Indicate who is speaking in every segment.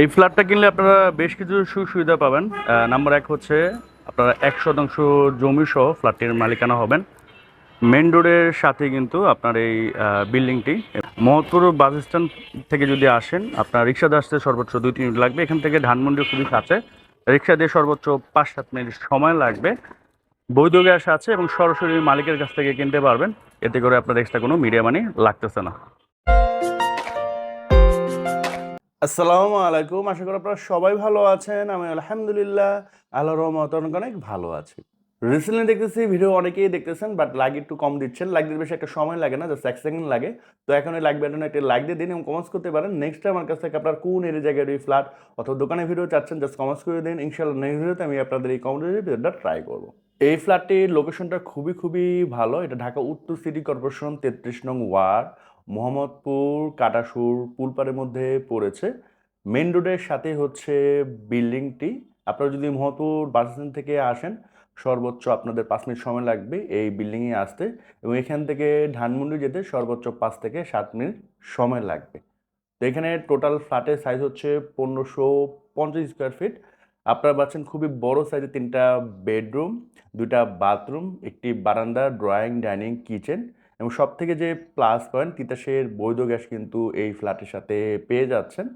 Speaker 1: এই ফ্ল্যাটটা কিনলে আপনারা বেশ কিছু সুবিধা পাবেন। নাম্বার এক হচ্ছে আপনারা এক শতাংশ জমি সহ ফ্ল্যাটটির মালিকানা হবেন। মেন রোডের সাথে কিন্তু আপনার এই বিল্ডিংটি মহৎপুর বাস স্ট্যান্ড থেকে যদি আসেন, আপনার রিক্সাতে আসতে সর্বোচ্চ দুই, তিন মিনিট লাগবে। এখান থেকে ধানমন্ডি খুবই কাছে। রিক্সা দিয়ে সর্বোচ্চ পাঁচ, সাত মিনিট সময় লাগবে। বৈধ গ্যাস আছে এবং সরাসরি মালিকের কাছ থেকে কিনতে পারবেন। এতে করে আপনার এক্সট্রা কোনো মিডিয়া মানি লাগতেছে না।
Speaker 2: আসসালামু আলাইকুম। আশা করি আপনারা সবাই ভালো আছেন। আমি আলহামদুলিল্লাহ আল্লাহ রহমত অনেক ভালো আছি। রিসেন্টলি দেখতেছি ভিডিও অনেকেই দেখতেছেন বাট লাইক একটু কম দিচ্ছেন। লাইক দিতে বেশি একটা সময় লাগে না জাস্ট এক সেকেন্ড লাগে। তো এখন ওই লাইক বাটনে একটা লাইক দিয়ে দিন এবং কমেন্টস করতে পারেন। নেক্সট টাইম আমার কাছ থেকে আপনার কোন এর জায়গায় ওই ফ্ল্যাট অথবা দোকানে ভিডিও চাচ্ছেন জাস্ট কমেন্টস করে দিন। ইনশাল্লাহ নেক্সট ভিডিওতে আমি আপনাদের এই কমেন্টের ভিডিওটা ট্রাই করব। এই ফ্ল্যাটটির লোকেশনটা খুবই খুবই ভালো। এটা ঢাকা উত্তর সিটি কর্পোরেশন তেত্রিশ নং ওয়ার্ড মোহাম্মদপুর কাটাসুর পুলপাড়ের মধ্যে পড়েছে। মেন রোডের সাথে হচ্ছে বিল্ডিংটি। আপনারা যদি মোহাম্মদপুর বাস স্ট্যান্ড থেকে আসেন, সর্বোচ্চ আপনাদের পাঁচ মিনিট সময় লাগবে এই বিল্ডিংয়ে আসতে এবং এখান থেকে ধানমন্ডি যেতে সর্বোচ্চ পাঁচ থেকে সাত মিনিট সময় লাগবে। তো এখানে টোটাল ফ্ল্যাটের সাইজ হচ্ছে পনেরোশো পঞ্চাশ স্কোয়ার ফিট আপনারা পাচ্ছেন খুবই বড় সাইজের তিনটা বেডরুম দুইটা বাথরুম একটি বারান্দা ড্রয়িং ডাইনিং কিচেন এবং সব থেকে যে প্লাস পয়েন্ট তিতাসের বৈধ গ্যাস কিন্তু এই ফ্ল্যাটের সাথে পেয়ে যাচ্ছেন।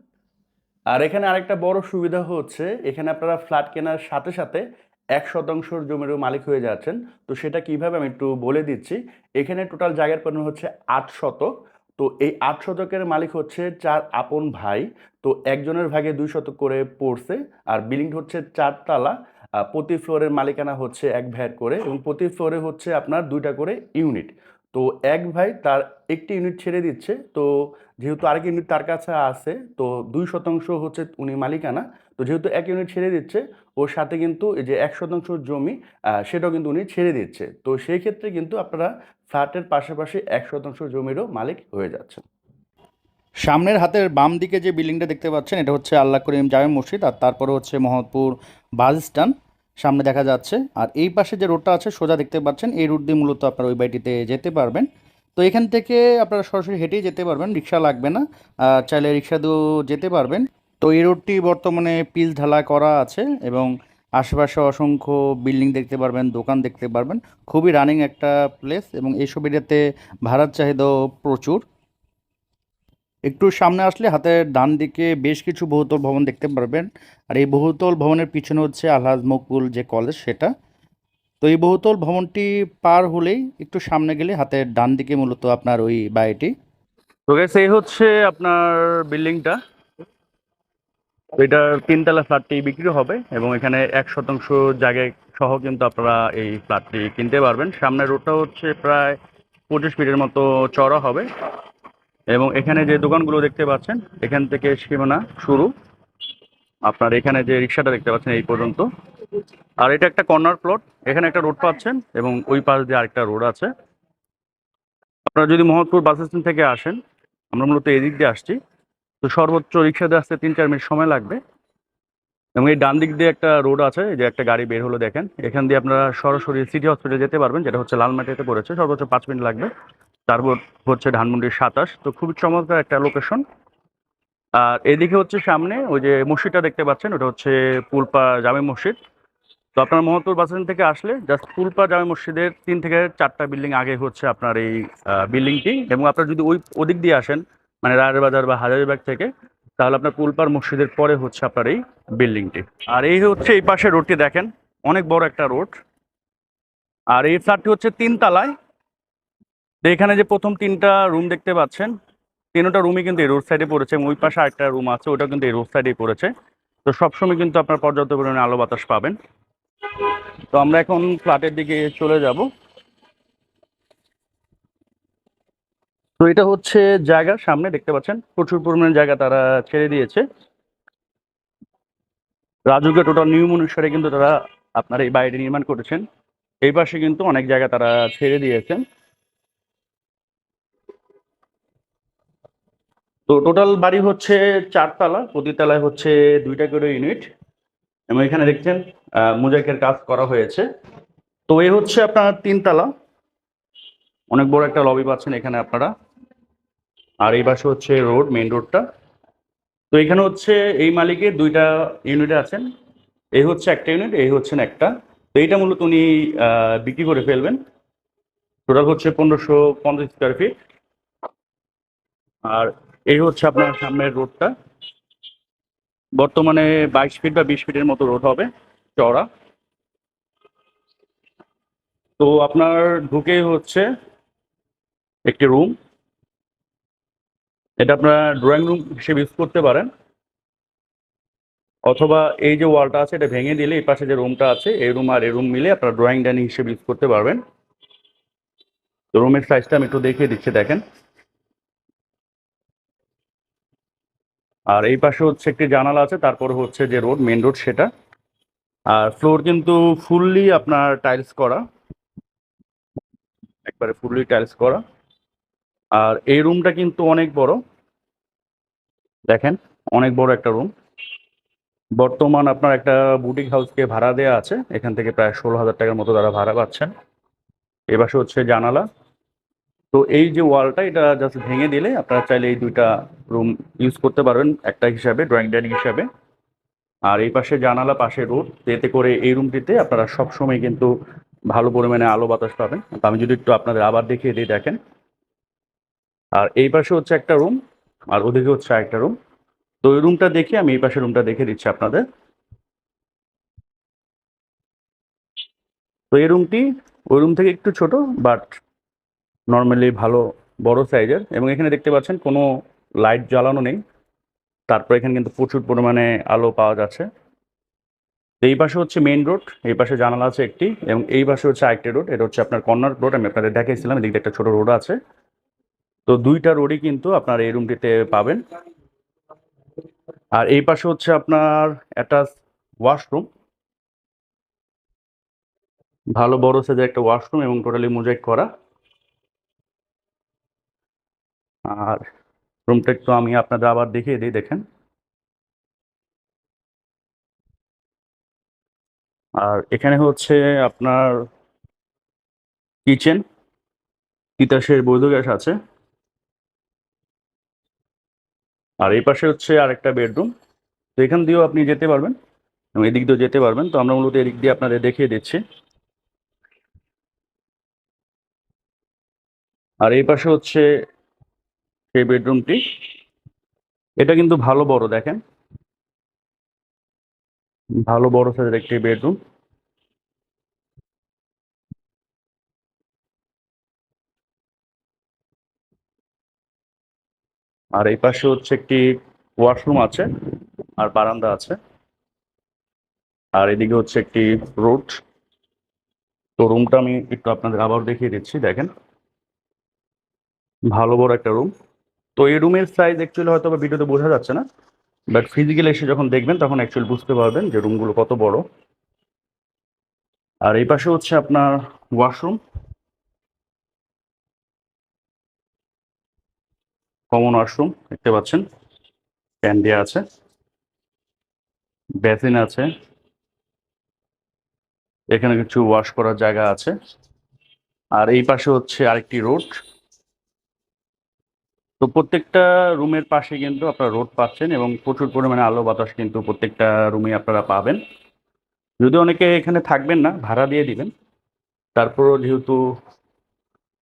Speaker 2: আর এখানে আরেকটা বড় সুবিধা হচ্ছে, এখানে আপনারা ফ্ল্যাট কেনার সাথে সাথে এক শতাংশর জমিরও মালিক হয়ে যাচ্ছেন। তো সেটা কীভাবে আমি একটু বলে দিচ্ছি, এখানে টোটাল জায়গার পরিমাণ হচ্ছে আট শতক। তো এই আট শতকের মালিক হচ্ছে চার আপন ভাই। তো একজনের ভাগে দুই শতক করে পড়ছে, আর বিল্ডিং হচ্ছে চারতলা প্রতি ফ্লোরের মালিকানা হচ্ছে এক ভাইয়ের করে এবং প্রতি ফ্লোরে হচ্ছে আপনার দুইটা করে ইউনিট তো এক ভাই তার একটি ইউনিট ছেড়ে দিচ্ছে। তো যেহেতু আরেক ইউনিট তার কাছে আছে, তো দুই শতাংশ হচ্ছে উনি মালিকানা। তো যেহেতু এক ইউনিট ছেড়ে দিচ্ছে, ওর সাথে কিন্তু যে এক শতাংশ জমি সেটাও কিন্তু উনি ছেড়ে দিচ্ছে। তো সেই ক্ষেত্রে কিন্তু আপনারা ফ্ল্যাটের পাশাপাশি এক শতাংশ জমিরও মালিক হয়ে যাচ্ছেন।
Speaker 3: সামনের হাতের বাম দিকে যে বিল্ডিংটা দেখতে পাচ্ছেন, এটা হচ্ছে আল্লাহ করিম জামে মসজিদ, আর তারপরে হচ্ছে মোহাম্মদপুর বাস স্ট্যান্ড। সামনে দেখা যাচ্ছে। আর এই পাশে যে রোডটা আছে, সোজা দেখতে পাচ্ছেন, এই রুট দিয়ে মূলত আপনারা ওই বাড়িটিতে যেতে পারবেন। তো এখান থেকে আপনারা সরাসরি হেঁটেই যেতে পারবেন, রিক্সা লাগবে না। চাইলে রিক্সা দিয়েও যেতে পারবেন। তো এই রোডটি বর্তমানে পিল ঢালা করা আছে এবং আশেপাশে অসংখ্য বিল্ডিং দেখতে পারবেন, দোকান দেখতে পারবেন। খুবই রানিং একটা প্লেস এবং এইসব এরিয়াতে ভাড়ার চাহিদাও প্রচুর। একটু সামনে আসলে হাতের ডান দিকে বেশ কিছু বহুতল ভবন দেখতে পারবেন। আর এই বহুতল ভবনের পিছনে হচ্ছে আলহাজ মকবুল যে কলেজ সেটা। তো এই বহুতল ভবনটি পার হলেই একটু সামনে গেলে হাতের ডান দিকে মূলত আপনার ওই বাড়িটি।
Speaker 1: তো গ্যাস এই হচ্ছে আপনার বিল্ডিংটা। এটার তিনতলা ফ্ল্যাটটি বিক্রি হবে এবং এখানে এক শতাংশ জায়গায় সহ কিন্তু আপনারা এই ফ্ল্যাটটি কিনতে পারবেন। সামনের রোডটা হচ্ছে প্রায় পঁচিশ ফিটের মতো চড়া হবে। এবং এখানে যে দোকানগুলো দেখতে পাচ্ছেন, এখান থেকে সীমানা শুরু। আপনার এখানে যে রিক্সাটা দেখতে পাচ্ছেন এই পর্যন্ত। আর এটা একটা কর্নার প্লট, এখানে একটা রোড পাচ্ছেন এবং ওই পাশ দিয়ে আরেকটা রোড আছে। আপনারা যদি মোহাম্মদপুর বাস স্ট্যান্ড থেকে আসেন, আমরা মূলত এদিক দিয়ে আসছি। তো সর্বোচ্চ রিক্সাতে আসতে তিন চার মিনিট সময় লাগবে। এবং এই ডান দিক দিয়ে একটা রোড আছে যে একটা গাড়ি বের হলো দেখেন। এখান দিয়ে আপনারা সরাসরি সিটি হসপিটাল যেতে পারবেন, যেটা হচ্ছে লালমাটিতে পড়েছে। সর্বোচ্চ পাঁচ মিনিট লাগবে। তারপর হচ্ছে ধানমন্ডির সাতাশ। তো খুবই চমৎকার একটা লোকেশন আর এদিকে হচ্ছে সামনে ওই যে মসজিদটা দেখতে পাচ্ছেন, ওটা হচ্ছে পুলপা জামে মসজিদ। তো আপনার মোহাম্মদপুর বাস থেকে আসলে জাস্ট পুলপা জামে মসজিদের তিন থেকে চারটা বিল্ডিং আগে হচ্ছে আপনার এই বিল্ডিংটি এবং আপনার যদি ওই, ওদিক দিয়ে আসেন মানে রায়ের বাজার বা হাজারিবাগ থেকে, তাহলে আপনার পুলপার মসজিদের পরে হচ্ছে আপনার এই বিল্ডিংটি আর এই হচ্ছে এই পাশে রোডটি দেখেন, অনেক বড় একটা রোড আর এই ফ্ল্যাটটি হচ্ছে তিন তালায় তো এখানে যে প্রথম তিনটা রুম দেখতে পাচ্ছেন, তিনটা রুমই কিন্তু এই রোড সাইডে পড়েছে এবং ওই পাশে আরেকটা রুম আছে ওটা কিন্তু এই রোড সাইডেই পড়েছে। তো সবসময় কিন্তু আপনার পর্যাপ্ত পরিমাণে আলো বাতাস পাবেন। তো আমরা এখন ফ্ল্যাটের দিকে চলে যাব। তো এটা হচ্ছে জায়গা, সামনে দেখতে পাচ্ছেন, প্রচুর পরিমাণে জায়গা তারা ছেড়ে দিয়েছে। রাজুকে টোটাল নিয়ম অনুসারে কিন্তু তারা আপনার এই বাড়িটি নির্মাণ করেছেন। এই পাশে কিন্তু অনেক জায়গা তারা ছেড়ে দিয়েছেন। তো টোটাল বাড়ি হচ্ছে চারতলা প্রতি তলায় হচ্ছে দুইটা করে ইউনিট এবং এখানে দেখছেন মোজাইকের কাজ করা হয়েছে। তো এ হচ্ছে আপনার তিনতলা। অনেক বড় একটা লবি পাচ্ছেন এখানে আপনারা। আর এই পাশে হচ্ছে রোড মেন রোডটা তো এখানে হচ্ছে এই মালিকের দুইটা ইউনিট আছেন। এই হচ্ছে একটা ইউনিট এই হচ্ছেন একটা। তো এইটা মূলত উনি বিক্রি করে ফেলবেন। টোটাল হচ্ছে পনেরোশো পঞ্চাশ স্কোয়ার ফিট আর এই হচ্ছে আপনার সামনের রোডটা। বর্তমানে বাইশ ফিট বা বিশ ফিটের মতো রোড হবে চওড়া। তো আপনার ঢুকে হচ্ছে একটি রুম। এটা আপনারা ড্রয়িং রুম হিসেবে ইউজ করতে পারেন। অথবা এই যে ওয়ালটা আছে, এটা ভেঙে দিলে এই পাশে যে রুমটা আছে, এই রুম আর এই রুম মিলে আপনারা ড্রয়িং ডাইনিং হিসেবে ইউজ করতে পারবেন। তো রুমের সাইজটা আমি একটু দেখিয়ে দিচ্ছি, দেখেন। আর এই পাশে হচ্ছে একটি জানালা আছে, তারপর হচ্ছে যে রোড মেন রোড সেটা। আর ফ্লোর কিন্তু ফুললি আপনার টাইলস করা। একবারে ফুললি টাইলস করা। আর এই রুমটা কিন্তু অনেক বড়। দেখেন, অনেক বড় একটা রুম বর্তমান আপনার একটা বুটিক হাউসকে ভাড়া দেওয়া আছে। এখান থেকে প্রায় ষোলো হাজার টাকার মতো তারা ভাড়া পাচ্ছেন। এবার হচ্ছে জানালা। তো এই যে ওয়ালটা, এটা জাস্ট ভেঙে দিলে আপনারা চাইলে এই দুইটা রুম ইউজ করতে পারবেন, একটা হিসাবে ড্রয়িং ডাইনিং হিসাবে। আর এই পাশে জানালা, পাশে রোড এতে করে এই রুমটিতে আপনারা সবসময় কিন্তু ভালো পরিমাণে আলো বাতাস পাবেন। আমি যদি একটু আপনাদের আবার দেখিয়ে দিই, দেখেন। আর এই পাশে হচ্ছে একটা রুম আর ওদিকে হচ্ছে একটা রুম তো ওই রুমটা দেখে আমি এই পাশে রুমটা দেখে দিচ্ছি আপনাদের। তো এই রুমটি ওই রুম থেকে একটু ছোট বাট নর্মালি ভালো, বড় সাইজের এবং এখানে দেখতে পাচ্ছেন কোনো লাইট জ্বালানো নেই। তারপর এখানে কিন্তু প্রচুর পরিমাণে আলো পাওয়া যাচ্ছে। এই পাশে হচ্ছে মেইন রোড এই পাশে জানালা আছে একটি এবং এই পাশে হচ্ছে আরেকটি রোড এটা হচ্ছে আপনার কর্নার রোড আমি আপনাদের দেখাইছিলাম এদিকে একটা ছোট রোড আছে। তো দুইটা রোডই কিন্তু আপনার এই রুমটিতে পাবেন। আর এই পাশে হচ্ছে আপনার একটা ওয়াশরুম ভালো বড় সাইজের একটা ওয়াশরুম এবং টোটালি মোজাইক করা। আর রুমটা একটু আমি আপনাদের আবার দেখিয়ে দিই, দেখেন। আর এখানে হচ্ছে আপনার কিচেন, তিতাসের বৈধ গ্যাস আছে। আর এই পাশে হচ্ছে আরেকটা বেডরুম। তো এখান দিয়েও আপনি যেতে পারবেন এবং এদিক দিয়েও যেতে পারবেন। তো আমরা মূলত এদিক দিয়ে আপনাদের দেখিয়ে দিচ্ছি। আর এই পাশে হচ্ছে সেই বেডরুমটি এটা কিন্তু ভালো বড়, দেখেন। ভালো বড় সাইজের একটি বেডরুম আর এই পাশে হচ্ছে একটি ওয়াশরুম আছে, আর বারান্দা আছে। আর এদিকে হচ্ছে একটি রোড তো রুমটা আমি একটু আপনাদের আবার দেখিয়ে দিচ্ছি, দেখেন। ভালো বড় একটা রুম তো এই রুমের সাইজ অ্যাকচুয়ালি হয়তো বা ভিডিওতে বোঝা যাচ্ছে না বাট ফিজিক্যালি এসে যখন দেখবেন, তখন অ্যাকচুয়ালি বুঝতে পারবেন যে রুমগুলো কত বড়। আর এই পাশে হচ্ছে আপনার ওয়াশরুম কমন ওয়াশরুম দেখতে পাচ্ছেন। ফ্যান দেওয়া আছে। বেসিন আছে। এখানে কিছু ওয়াশ করার জায়গা আছে। আর এই পাশে হচ্ছে আরেকটি রোড তো প্রত্যেকটা রুমের পাশে কিন্তু আপনারা রোড পাচ্ছেন এবং প্রচুর পরিমাণে আলো বাতাস কিন্তু প্রত্যেকটা রুমে আপনারা পাবেন। যদি অনেকে এখানে থাকবেন না, ভাড়া দিয়ে দিবেন। তারপরও যেহেতু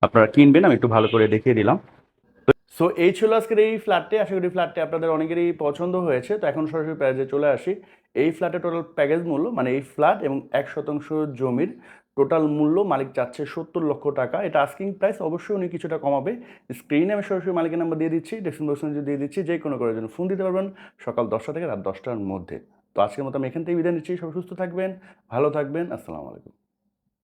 Speaker 1: আপনারা কিনবেন, আমি একটু ভালো করে দেখিয়ে দিলাম।
Speaker 2: সো এই ছিল আজকের এই ফ্ল্যাটটি আশা করি ফ্ল্যাটটি আপনাদের অনেকেরই পছন্দ হয়েছে। তো এখন সরাসরি প্রাইজে চলে আসি। এই ফ্ল্যাটের টোটাল প্যাকেজ মূল্য মানে এই ফ্ল্যাট এবং এক শতাংশ জমির টোটাল মূল্য মালিক চাচ্ছে সত্তর লক্ষ টাকা। এটা আস্কিং প্রাইস অবশ্যই উনি কিছুটা কমাবে। স্ক্রিনে আমি সরাসরি মালিকের নাম্বার দিয়ে দিচ্ছি ডেসক্রিপশন দিয়ে দিচ্ছি, যে কোনো করার জন্য ফোন দিতে পারবেন সকাল দশটা থেকে রাত দশটার মধ্যে। তো আজকের মতো আমি এখান থেকে বিদায় নিচ্ছি সব সুস্থ থাকবেন, ভালো থাকবেন, আসসালামু আলাইকুম।